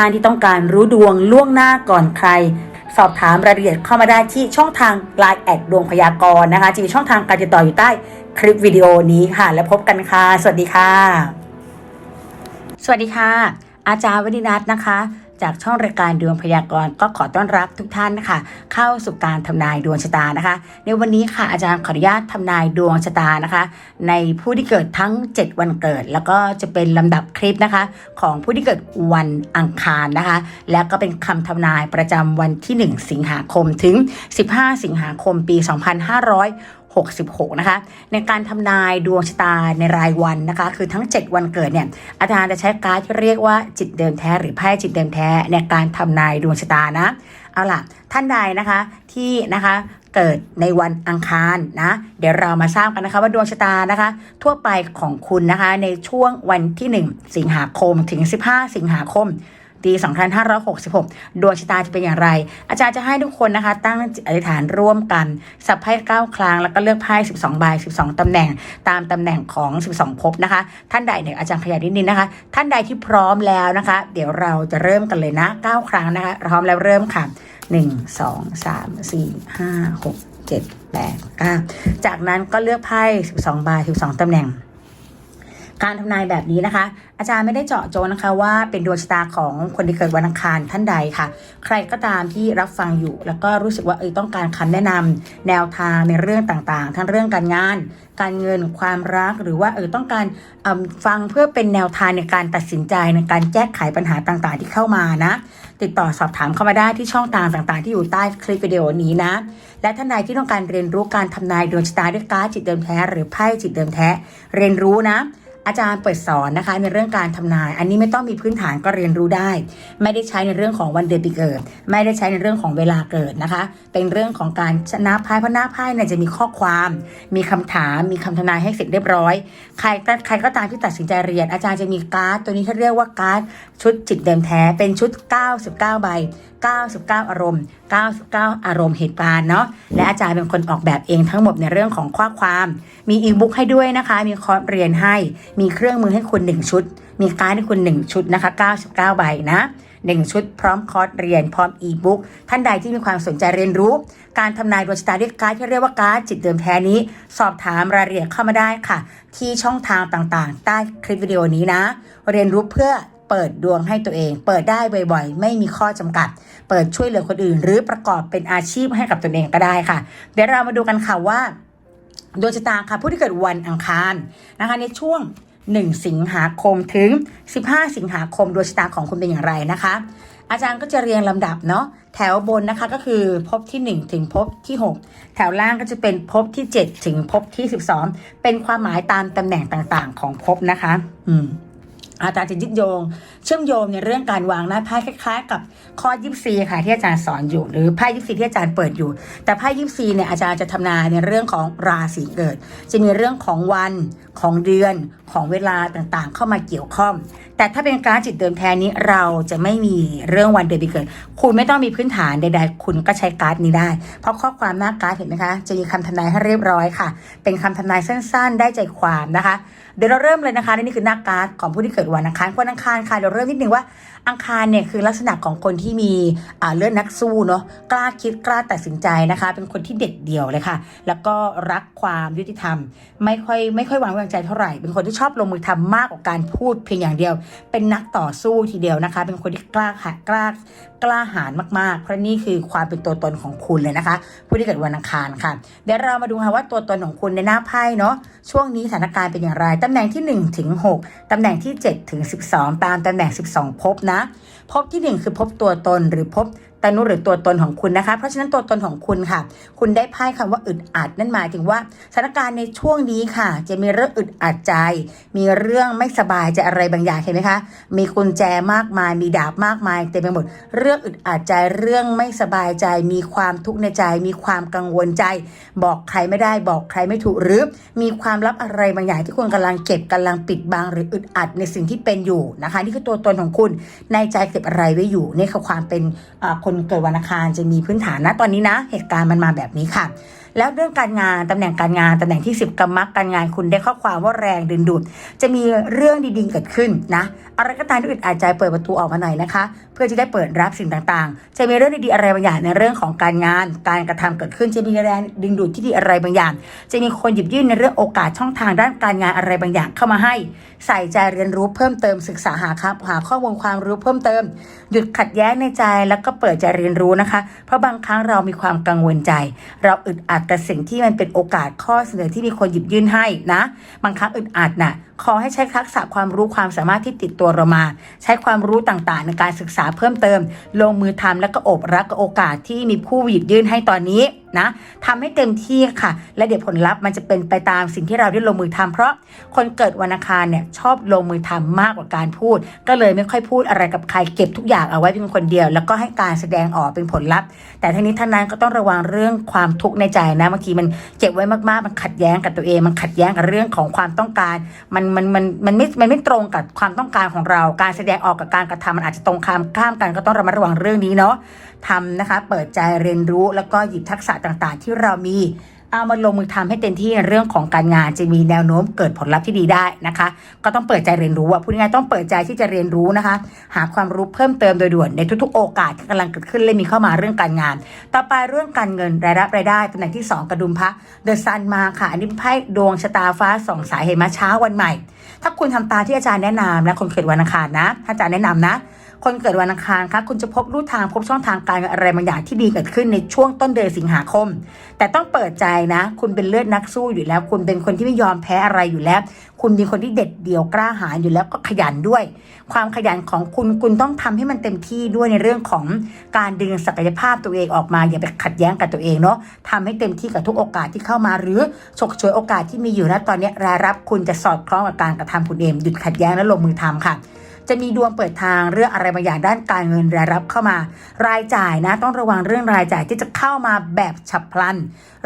ท่านที่ต้องการรู้ดวงล่วงหน้าก่อนใคร สอบถามรายละเอียดเข้ามาได้ที่ช่องทางไลน์แอดดวงพยากรณ์นะคะจะมีช่องทางการติดต่ออยู่ใต้คลิปวิดีโอนี้ค่ะ แล้วพบกันค่ะ สวัสดีค่ะ สวัสดีค่ะ อาจารย์วนินัทนะคะ จากช่องรายการดวงพยากรณ์ก็ขอต้อนรับทุกท่านนะคะ เข้าสู่การทำนายดวงชะตานะคะ ในวันนี้ค่ะอาจารย์ขออนุญาตทำนายดวงชะตานะคะ ในผู้ที่เกิดทั้ง 7 วันเกิด แล้วก็จะเป็นลำดับคลิปนะคะ ของผู้ที่เกิดวันอังคารนะคะ แล้วก็เป็นคำทำนายประจำวันที่ 1 สิงหาคมถึง 15 สิงหาคมปี 2566 นะคะ ในการทำนายดวงชะตาในรายวันนะคะ คือทั้ง 7 วันเกิดเนี่ย อาจารย์จะใช้การดที่เรียกว่าจิตเดิมแท้หรือไพ่จิตเดิมแท้ในการทำนายดวงชะตานะ เอาล่ะ ท่านใดนะคะที่นะคะเกิดในวันอังคารนะ เดี๋ยวเรามาทราบกันนะคะว่าดวงชะตานะคะ ทั่วไปของคุณนะคะในช่วงวันที่ 1 สิงหาคมถึง 15 สิงหาคม ปี2566 ดวงชะตาจะเป็นอย่างไร อาจารย์จะให้ทุกคนนะคะ ตั้งจิตอธิษฐานร่วมกัน สับไพ่9ครั้ง แล้วก็เลือกไพ่12ใบ12ตำแหน่ง ตามตำแหน่งของ 12ภพนะคะ ท่านใดเนี่ยอาจารย์ขยายนิดนึงนะคะ ท่านใดที่พร้อมแล้วนะคะ เดี๋ยวเราจะเริ่มกันเลยนะ 9 ครั้งนะคะ พร้อมแล้วเริ่มค่ะ 1 2 3 4 5 6 7 8 9 จากนั้นก็เลือกไพ่12ใบ12ตำแหน่ง การทำนายแบบนี้นะคะ อาจารย์ไม่ได้เจาะจงนะคะว่าเป็นดวงชะตาของคนที่เกิดวันอังคารท่านใดค่ะ ใครก็ตามที่รับฟังอยู่ แล้วก็รู้สึกว่าเออต้องการคำแนะนำแนวทางในเรื่องต่างๆ ทั้งเรื่องการงาน การเงินความรักหรือว่าเออต้องการฟังเพื่อเป็นแนวทางในการตัดสินใจในการแก้ไขปัญหาต่างๆ ที่เข้ามานะ ติดต่อสอบถามเข้ามาได้ที่ช่องทางต่างๆ ที่อยู่ใต้คลิปวิดีโอนี้นะ และท่านใดที่ต้องการเรียนรู้การทำนายดวงชะตาด้วยการดจิตเดิมแท้ หรือไพ่จิตเดิมแท้ เรียนรู้นะ อาจารย์เปิดสอนนะคะในเรื่องการทำนาย อันนี้ไม่ต้องมีพื้นฐานก็เรียนรู้ได้ ไม่ได้ใช้ในเรื่องของวันเดือนปีเกิด ไม่ได้ใช้ในเรื่องของเวลาเกิดนะคะ เป็นเรื่องของการชนะไพ่เพราะหน้าไพ่เนี่ยจะมีข้อความ มีคำถาม มีคำทำนายให้เสร็จเรียบร้อย ใครใครก็ตามที่ตัดสินใจเรียน อาจารย์จะมีการ์ดตัวนี้ที่เรียกว่าการ์ดชุดจิตเดิมแท้เป็นชุด 99 ใบ99 อารมณ์ 99 อารมณ์เหตุการณ์เนาะและอาจารย์เป็นคนออกแบบเองทั้งหมดในเรื่องของข้อความ มีอีบุ๊กให้ด้วยนะคะ มีคอร์สเรียนให้ มีเครื่องมือให้คุณ 1 ชุด มีการ์ดให้คุณ 1 ชุดนะคะ 99 ใบนะ1ชุดพร้อมคอร์สเรียนพร้อมอีบุ๊กท่านใดที่มีความสนใจเรียนรู้ การทำนายดวงชะตาด้วยการ์ดที่เรียกว่าการ์ดจิตเดิมแท้นี้ สอบถามรายละเอียดเข้ามาได้ค่ะ ที่ช่องทางต่างๆ ใต้คลิปวิดีโอนี้นะ เรียนรู้เพื่อ เปิดดวงให้ตัวเอง เปิดได้บ่อยๆ ไม่มีข้อจำกัด เปิดช่วยเหลือคนอื่น หรือประกอบเป็นอาชีพให้กับตนเองก็ได้ค่ะ เดี๋ยวเรามาดูกันค่ะว่าดวงชะตาค่ะผู้ที่เกิดวันอังคารนะคะในช่วง 1 สิงหาคมถึง 15 สิงหาคมดวงชะตาของคุณเป็นอย่างไรนะคะ อาจารย์ก็จะเรียงลำดับเนาะแถวบนนะคะก็คือภพที่ 1 ถึงภพที่ 6 แถวล่างก็จะเป็นภพที่ 7 ถึงภพที่ 12 เป็นความหมายตามตำแหน่งต่างๆ ของภพนะคะ อืม อาจารย์จะยึดโยง เชื่อมโยงในเรื่องการวางหน้าไพ่คล้ายๆ กับข้อยิปซีค่ะที่อาจารย์สอนอยู่ หรือไพ่ยิปซีที่อาจารย์เปิดอยู่ แต่ไพ่ยิปซีเนี่ยอาจารย์จะทำนายในเรื่องของราศีเกิด จะมีเรื่องของวัน ของเดือนของเวลาต่างๆ เข้ามาเกี่ยวข้อง แต่ถ้าเป็นการดจิตเดิมแท้นี้เราจะไม่มีเรื่องวันเดือนปีเกิด คุณไม่ต้องมีพื้นฐานใดๆ คุณก็ใช้การ์ดนี้ได้ เพราะข้อความหน้าการ์ดเห็นไหมคะ จะมีคำทำนายให้เรียบร้อยค่ะ เป็นคำทำนายสั้น ๆ ได้ใจความนะคะ เดี๋ยวเราเริ่มเลยนะคะนี่คือหน้าการ์ดของผู้ที่เกิดวันอังคารวันอังคารค่ะเดี๋ยวเริ่มนิดนึงว่าอังคารเนี่ยคือลักษณะของคนที่มีอ่าเลือดนักสู้เนาะกล้าคิดกล้าตัดสินใจนะคะ เป็นคนที่เด็ดเดี่ยวเลยค่ะ แล้วก็รักความยุติธรรม ไม่ค่อยไม่ค่อยวางวางใจเท่าไหร่ เป็นคนที่ชอบลงมือทำมากกว่าการพูดเพียงอย่างเดียว เป็นนักต่อสู้ทีเดียวนะคะ เป็นคนที่กล้าหาญกล้ากล้าหาญมากๆ เพราะนี่คือความเป็นตัวตนของคุณเลยนะคะ ผู้ที่เกิดวันอังคารค่ะ เดี๋ยวเรามาดูค่ะว่าตัวตนของคุณในหน้าไพ่เนาะ ช่วงนี้สถานการณ์เป็นอย่างไร ตำแหน่งที่1ถึง6ตำแหน่งที่7ถึง12 ตามตำแหน่ง 12ภพนะภพที่ 1 คือภพตัวตนหรือภพตนุหรือตัวตนของคุณนะคะ เพราะฉะนั้นตัวตนของคุณค่ะ คุณได้ไพ่คำว่าอึดอัดนั่นหมายถึงว่าสถานการณ์ในช่วงนี้ค่ะ จะมีเรื่องอึดอัดใจ มีเรื่องไม่สบายใจอะไรบางอย่างเห็นไหมคะ มีกุญแจมากมาย มีดาบมากมายเต็มไปหมด เรื่องอึดอัดใจ เรื่องไม่สบายใจ มีความทุกข์ในใจ มีความกังวลใจ บอกใครไม่ได้ บอกใครไม่ถูก หรือมีความลับอะไรบางอย่างที่คุณกำลังเก็บกำลังปิดบังหรืออึดอัดในสิ่งที่เป็นอยู่นะคะ นี่คือตัวตนของคุณ ในใจเก็บอะไรไว้อยู่ นี่คือความเป็นอ่าคนเกิดวันอังคารจะมีพื้นฐานนะตอนนี้นะ เหตุการณ์มันมาแบบนี้ค่ะ แล้วเรื่องการงานตำแหน่งการงานตำแหน่งที่ 10กรรมักการงานคุณได้ข้อความว่าแรงดึงดูดจะมีเรื่องดีๆเกิดขึ้นนะอะไรก็ตามที่อึดอัดใจเปิดประตูออกมาหน่อยนะคะ พื่อจะได้เปิดรับสิ่งต่างๆ จะมีเรื่องดีๆอะไรบางอย่างในเรื่องของการงาน การกระทำเกิดขึ้นจะมีแรงดึงดูดที่ดีอะไรบางอย่าง จะมีคนหยิบยื่นในเรื่องโอกาสช่องทางด้านการงานอะไรบางอย่างเข้ามาให้ ใส่ใจเรียนรู้เพิ่มเติมศึกษาหาครับหาข้อมูลความรู้เพิ่มเติม หยุดขัดแย้งในใจแล้วก็เปิดใจเรียนรู้นะคะ เพราะบางครั้งเรามีความกังวลใจ เราอึดอัดกับสิ่งที่มันเป็นโอกาสข้อเสนอที่มีคนหยิบยื่นให้นะบางครั้งอึดอัดน่ะขอให้ใช้ทักษะความรู้ความสามารถที่ติดตัวเรามา ใช้ความรู้ต่างๆ ในการศึกษาเพิ่มเติม ลงมือทำแล้วก็โอบรับกับโอกาสที่มีผู้หยิบยื่นให้ตอนนี้นะทำให้เต็มที่ค่ะ และเดี๋ยวผลลัพธ์มันจะเป็นไปตามสิ่งที่เราได้ลงมือทำเพราะคนเกิดวันอังคารเนี่ยชอบลงมือทำมากกว่าการพูด ก็เลยไม่ค่อยพูดอะไรกับใครเก็บทุกอย่างเอาไว้เพียงคนเดียว แล้วก็ให้การแสดงออกเป็นผลลัพธ์ แต่ทั้งนี้ทั้งนั้นก็ต้องระวังเรื่องความทุกข์ในใจนะบางทีมันเก็บไว้มากๆ มันขัดแย้งกับตัวเอง มันขัดแย้งกับเรื่องของความต้องการ มันมันมันมันไม่มันไม่ตรงกับความต้องการของเรา การแสดงออกกับการกระทำมันอาจจะตรงข้ามข้ามกันก็ต้องระมัดระวังเรื่องนี้เนาะ ทำนะคะ เปิดใจเรียนรู้แล้วก็หยิบทักษะต่างๆ ที่เรามีเอามาลงมือทำให้เต็มที่ในเรื่องของการงานจะมีแนวโน้มเกิดผลลัพธ์ที่ดีได้นะคะ ก็ต้องเปิดใจเรียนรู้อะพูดง่ายๆต้องเปิดใจที่จะเรียนรู้นะคะ หาความรู้เพิ่มเติมโดยด่วนในทุกๆ โอกาสที่กำลังเกิดขึ้นและมีเข้ามาเรื่องการงาน ต่อไปเรื่องการเงินรายรับรายได้ตำแหน่งที่ 2 กระดุมพระเดอะซันมาค่ะอันนี้ไพ่ดวงชะตาฟ้าสองสายเห็นมาเช้าวันใหม่ ถ้าคุณทำตามที่อาจารย์แนะนำนะคนเกิดวันอังคารนะถ้าอาจารย์แนะนำนะ คนเกิดวันอังคารคะคุณจะพบรูทางพบช่องทางการอะไรบางอย่างที่ดีเกิดขึ้นในช่วงต้นเดือนสิงหาคม แต่ต้องเปิดใจนะ คุณเป็นเลือดนักสู้อยู่แล้ว คุณเป็นคนที่ไม่ยอมแพ้อะไรอยู่แล้ว คุณเป็นคนที่เด็ดเดี่ยวกล้าหาญอยู่แล้วก็ขยันด้วย ความขยันของคุณคุณต้องทำให้มันเต็มที่ด้วยในเรื่องของการดึงศักยภาพตัวเองออกมาอย่าไปขัดแย้งกับตัวเองเนาะทำให้เต็มที่กับทุกโอกาสที่เข้ามา หรือฉกฉวยโอกาสที่มีอยู่นะตอนนี้รายรับคุณจะสอดคล้องกับการกระทำคุณเองหยุดขัดแย้งและลงมือทำค่ะ จะมีดวงเปิดทางเรื่องอะไรบางอย่างด้านการเงินรายรับเข้ามา รายจ่ายนะต้องระวังเรื่องรายจ่ายที่จะเข้ามาแบบฉับพลัน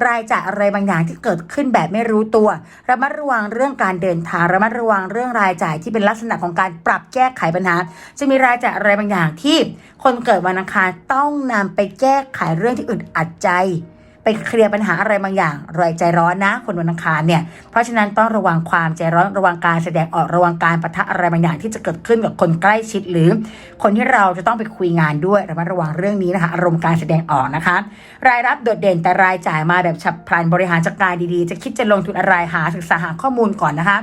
รายจ่ายอะไรบางอย่างที่เกิดขึ้นแบบไม่รู้ตัว ระมัดระวังเรื่องการเดินทางระมัดระวังเรื่องรายจ่ายที่เป็นลักษณะของการปรับแก้ไขปัญหา จะมีรายจ่ายอะไรบางอย่างที่ คนเกิดวันอังคารต้องนำไปแก้ไขเรื่องที่อึดอัดใจ ไปเคลียร์ปัญหาอะไรบางอย่างรอยใจร้อนนะ คนวันอังคารเนี่ยเพราะฉะนั้นต้องระวังความใจร้อนระวังการแสดงออกระวังการประทะอะไรบางอย่าง ที่จะเกิดขึ้นกับคนใกล้ชิดหรือ คนที่เราจะต้องไปคุยงานด้วยระมัดระวังเรื่องนี้นะคะอารมณ์การแสดงออกนะคะ รายรับโดดเด่นแต่รายจ่ายมาแบบฉับพลันบริหารจัดการดีๆ จะคิดจะลงทุนอะไรหาศึกษาหาข้อมูลก่อนนะคะ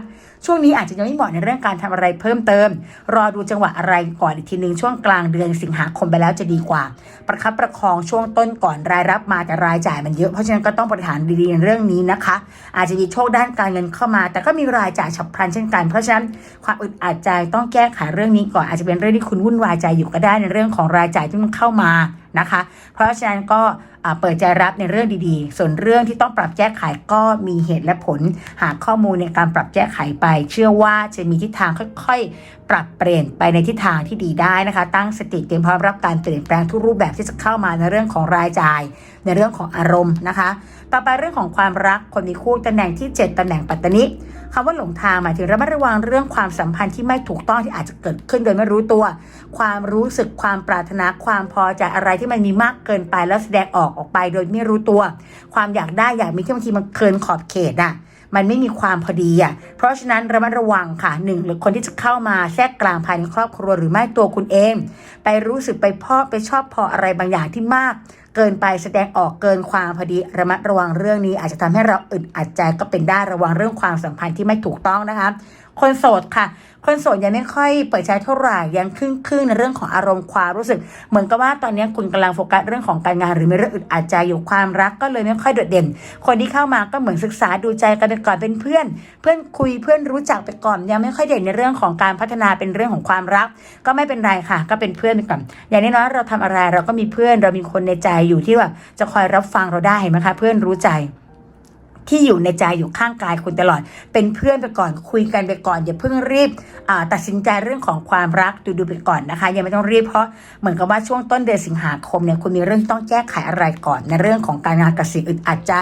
ช่วงนี้อาจจะยังไม่เหมาะในเรื่องการทำอะไรเพิ่มเติม รอดูจังหวะอะไรก่อนอีกทีหนึ่งช่วงกลางเดือนสิงหาคมไปแล้วจะดีกว่า ประคับประคองช่วงต้นก่อนรายรับมาแต่รายจ่ายมันเยอะเพราะฉะนั้นก็ต้องบริหารดีๆในเรื่องนี้นะคะ อาจจะมีโชคด้านการเงินเข้ามา แต่ก็มีรายจ่ายฉับพลันเช่นกัน เพราะฉะนั้นความอึดอัดใจต้องแก้ไขเรื่องนี้ก่อนอาจจะเป็นเรื่องที่คุณวุ่นวายใจอยู่ก็ได้ในเรื่องของรายจ่ายที่มันเข้ามานะคะ เพราะฉะนั้นก็เปิดใจรับในเรื่องดีๆ ส่วนเรื่องที่ต้องปรับแก้ไขก็มีเหตุและผล หาข้อมูลในการปรับแก้ไขไป เชื่อว่าจะมีทิศทางค่อยๆ ปรับเปลี่ยนไปในทิศทางที่ดีได้นะคะ ตั้งสติเตรียมพร้อมรับการเปลี่ยนแปลงทุกรูปแบบที่จะเข้ามาในเรื่องของรายจ่าย ในเรื่องของอารมณ์นะคะต่อไปเรื่องของความรักคนมีคู่ตำแหน่งที่ 7ตำแหน่งปัตตานิคำว่าหลงทางหมายถึงระมัดระวังเรื่องความสัมพันธ์ที่ไม่ถูกต้องที่อาจจะเกิดขึ้นโดยไม่รู้ตัว ความรู้สึกความปรารถนาความพอใจอะไรที่มันมีมากเกินไปแล้วแสดงออกออกไปโดยไม่รู้ตัว ความอยากได้อยากมีที่บางทีมันเกินขอบเขตอะ มันไม่มีความพอดีอะเพราะฉะนั้นระมัดระวังค่ะหนึ่งหรือคนที่จะเข้ามาแทรกกลางภายในครอบครัวหรือไม่ตัวคุณเอง ไปรู้สึกไปพอไปชอบพออะไรบางอย่างที่มาก เกินไปแสดงออกเกินความพอดีระมัดระวังเรื่องนี้ อาจจะทำให้เราอึดอัดใจก็เป็นได้ระวังเรื่องความสัมพันธ์ที่ไม่ถูกต้องนะคะ คนโสดค่ะ คนโสดยังไม่ค่อยเปิดใจเท่าไหร่ยังครึ่งครึ่งๆในเรื่องของอารมณ์ความรู้สึก เหมือนกับว่าตอนนี้คุณกำลังโฟกัสเรื่องของการงานหรือมีเรื่องอึดอัดใจอยู่ความรักก็เลยไม่ค่อยโดดเด่น คนที่เข้ามาก็เหมือนศึกษาดูใจกันไปก่อนเป็นเพื่อน เพื่อนคุยเพื่อนรู้จักไปก่อน ยังไม่ค่อยเด่นในเรื่องของการพัฒนาเป็นเรื่องของความรัก ก็ไม่เป็นไรค่ะ ก็เป็นเพื่อนไปก่อนอย่างน้อยเราทำอะไรเราก็มีเพื่อนเรามีคนในใจอยู่ที่ว่าจะคอยรับฟังเราได้เห็นไหมคะเพื่อนรู้ใจ ที่อยู่ในใจอยู่ข้างกายคุณตลอด เป็นเพื่อนไปก่อนคุยกันไปก่อนอย่าเพิ่งรีบตัดสินใจเรื่องของความรักดูดูไปก่อนนะคะ ยังไม่ต้องรีบเพราะเหมือนกับว่าช่วงต้นเดือนสิงหาคมเนี่ยคุณมีเรื่องต้องแก้ไขอะไรก่อนในเรื่องของการงานกับสิ่งอึดอัดใจ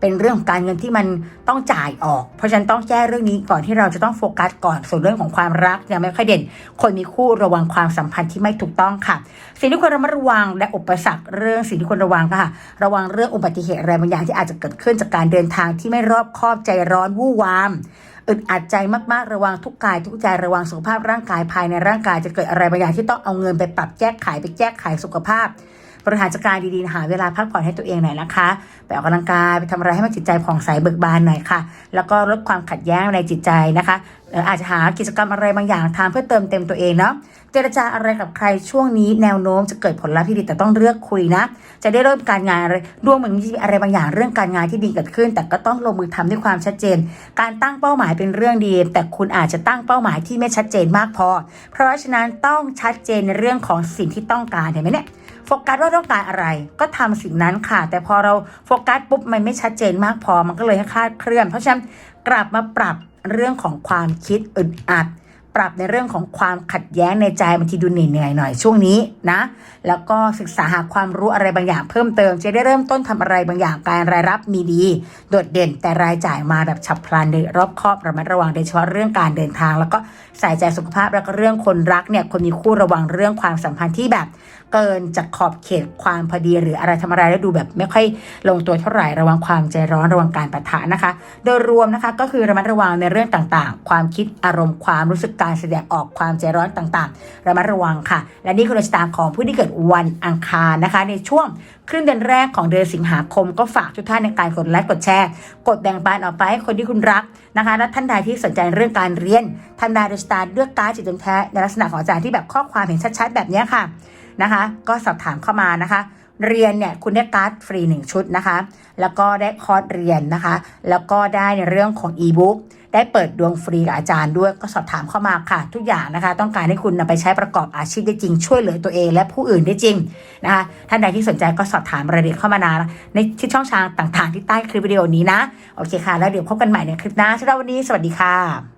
เป็นเรื่องของการเงินที่มันต้องจ่ายออก เพราะฉะนั้นต้องแก้เรื่องนี้ก่อนที่เราจะต้องโฟกัสก่อนส่วนเรื่องของความรักยังไม่ค่อยเด่น คนมีคู่ระวังความสัมพันธ์ที่ไม่ถูกต้องค่ะ สิ่งที่ควรระมัดระวังและอุปสรรคเรื่องสิ่งที่ควรระวังค่ะ ระวังเรื่องอุบัติเหตุอะไรบางอย่างที่อาจจะเกิดขึ้นจากการเดินทางที่ไม่รอบคอบใจร้อนวู่วามอึดอัดใจมากๆ ระวังทุกกาย ทุกใจระวังสุขภาพร่างกายภายในร่างกายจะเกิดอะไรบางอย่างที่ต้องเอาเงินไปปรับแก้ไขไปแก้ไขสุขภาพบริหารจัดการดีๆหาเวลาพักผ่อนให้ตัวเองหน่อยนะคะ ไปออกกำลังกายไปทำอะไรให้มันจิตใจผ่องใสเบิกบานหน่อยค่ะ แล้วก็ลดความขัดแย้งในจิตใจนะคะอาจจะหากิจกรรมอะไรบางอย่างทำเพื่อเติมเต็มตัวเองเนาะ เจรจาอะไรกับใครช่วงนี้แนวโน้มจะเกิดผลลัพธ์ที่ดีแต่ต้องเลือกคุยนะ จะได้เริ่มการงานอะไรดวงเหมือนมีอะไรบางอย่างเรื่องการงานที่ดีเกิดขึ้น แต่ก็ต้องลงมือทำด้วยความชัดเจน การตั้งเป้าหมายเป็นเรื่องดี แต่คุณอาจจะตั้งเป้าหมายที่ไม่ชัดเจนมากพอ เพราะฉะนั้นต้องชัดเจนในเรื่องของสิ่งที่ต้องการเห็นไหมเนี่ยโฟกัสว่าต้องการอะไรก็ทำสิ่งนั้นค่ะ แต่พอเราโฟกัสปุ๊บมันไม่ชัดเจนมากพอมันก็เลยคลาดเคลื่อน เพราะฉะนั้นกลับมาปรับเรื่องของความคิดอึดอัด ปรับในเรื่องของความขัดแย้งในใจบางทีดูเหนื่อยๆหน่อยช่วงนี้นะ แล้วก็ศึกษาหาความรู้อะไรบางอย่างเพิ่มเติม จะได้เริ่มต้นทำอะไรบางอย่างการรายรับมีดี โดดเด่นแต่รายจ่ายมาแบบฉับพลันโดยรอบคอบระมัดระวังโดยเฉพาะเรื่องการเดินทาง แล้วก็ใส่ใจสุขภาพแล้วก็เรื่องคนรักเนี่ยคนมีคู่ระวังเรื่องความสัมพันธ์ที่แบบ เกินจากขอบเขตความพอดี หรืออะไรทำอะไรแล้วดูแบบไม่ค่อยลงตัวเท่าไหร่ระวังความใจร้อนระวังการปะทะนะคะ โดยรวมนะคะก็คือระมัดระวังในเรื่องต่างๆ ความคิดอารมณ์ความรู้สึกการแสดงออกความใจร้อนต่างๆ ระมัดระวังค่ะ และนี่คือดวงชะตาของผู้ที่เกิดวันอังคารนะคะ ในช่วงครึ่งเดือนแรกของเดือนสิงหาคมก็ฝากทุกท่านในการกดไลค์กดแชร์ กดแบ่งปันออกไปให้คนที่คุณรักนะคะ และท่านใดที่สนใจเรื่องการเรียนท่านใดดวงชะตาเลือกการจิตดวงแท้ในลักษณะของอาจารย์ที่แบบข้อความเห็นชัดๆแบบนี้ค่ะ นะคะ ก็สอบถามเข้ามานะคะ เรียนเนี่ยคุณได้การ์ดฟรี1ชุดนะคะ แล้วก็ได้คอร์สเรียนนะคะ แล้วก็ได้ในเรื่องของอีบุ๊กได้เปิดดวงฟรีกับอาจารย์ด้วยก็สอบถามเข้ามาค่ะ ทุกอย่างนะคะ ต้องการให้คุณนำไปใช้ประกอบอาชีพได้จริงช่วยเหลือตัวเอง และผู้อื่นได้จริงนะคะท่านใดที่สนใจก็สอบถามรายละเอียดเข้ามานะในที่ช่องทางต่างๆ ที่ใต้คลิปวิดีโอนี้นะ โอเคค่ะ แล้วเดี๋ยวพบกันใหม่ในคลิปหน้าสำหรับวันนี้สวัสดีค่ะ